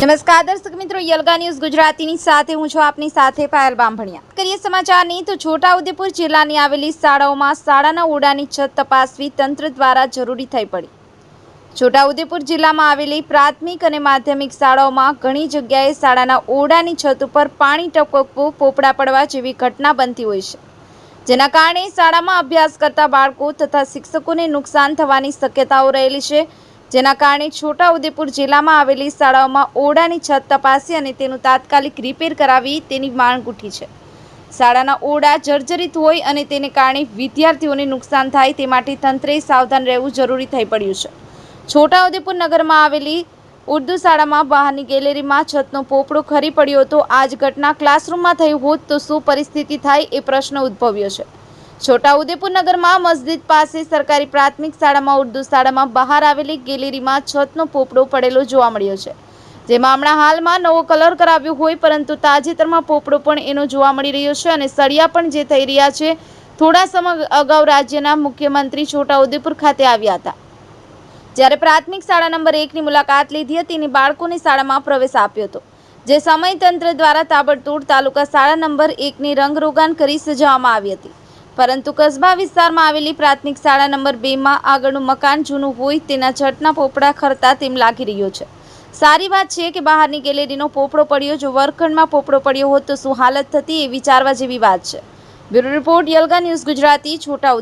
નમસ્કાર, દર્શક મિત્રો, યલગા ન્યૂઝ ગુજરાતીની સાથે હું છું આપની સાથે પાયલ બામભણિયા. કરીએ સમાચારની તો છોટાઉદેપુર જિલ્લાની આવેલી શાળાઓમાં શાળાના ઓરડાની છત તપાસવી તંત્ર દ્વારા જરૂરી થઈ પડી. છોટાઉદેપુર જિલ્લામાં આવેલી પ્રાથમિક અને માધ્યમિક શાળાઓમાં ઘણી જગ્યાએ શાળાના ઓરડાની છત ઉપર પાણી ટપકવું, પોપડા પડવા જેવી ઘટના બનતી હોય છે. જેના કારણે શાળામાં અભ્યાસ કરતા બાળકો તથા શિક્ષકોને નુકસાન થવાની શક્યતાઓ રહેલી છે. જેના કારણે છોટાઉદેપુર જિલ્લામાં આવેલી શાળાઓમાં ઓરડાની છત તપાસી અને તેનું તાત્કાલિક રિપેર કરાવી તેની માંગ ઉઠી છે. શાળાના ઓરડા જર્જરિત હોય અને તેને કારણે વિદ્યાર્થીઓને નુકસાન થાય તે માટે તંત્રે સાવધાન રહેવું જરૂરી થઈ પડ્યું છે. છોટાઉદેપુર નગરમાં આવેલી ઉર્દુ શાળામાં બહારની ગેલેરીમાં છતનો પોપડો ખરી પડ્યો હતો. આ જ ઘટના ક્લાસરૂમમાં થઈ હોત તો શું પરિસ્થિતિ થાય એ પ્રશ્ન ઉદ્ભવ્યો છે. છોટાઉદેપુર નગરમાં મસ્જિદ પાસે સરકારી પ્રાથમિક શાળામાં, ઉર્દુ શાળામાં બહાર આવેલી ગેલેરીમાં છતનો પોપડો પડેલો જોવા મળ્યો છે. જેમાં હમણાં હાલમાં નવો કલર કરાવ્યો હોય, પરંતુ તાજેતરમાં પોપડો પણ એનો જોવા મળી રહ્યો છે અને સળિયા પણ જે થઈ રહ્યા છે, થોડા સમય અગાઉ રાજ્યના મુખ્યમંત્રી છોટાઉદેપુર ખાતે આવ્યા હતા. જ્યારે પ્રાથમિક શાળા નંબર એકની મુલાકાત લીધી હતી અને બાળકોને શાળામાં પ્રવેશ આપ્યો હતો, જે સમય તંત્ર દ્વારા તાબડતોડ તાલુકા શાળા નંબર એકની રંગરોગાન કરી સજાવવામાં આવી હતી. પરંતુ કસ્બા વિસ્તારમાં આવેલી પ્રાથમિક શાળા નંબર બેમાં આગળનું મકાન જૂનું હોય તેના છટના પોપડા ખરતા તેમ લાગી રહ્યો છે. સારી વાત છે કે બહારની ગેલેરીનો પોપડો પડ્યો, જો વર્ગખંડમાં પોપડો પડ્યો હોત તો શું હાલત થતી એ વિચારવા જેવી વાત છે. બ્યુરો રિપોર્ટ યલગા ન્યૂઝ ગુજરાતી, છોટા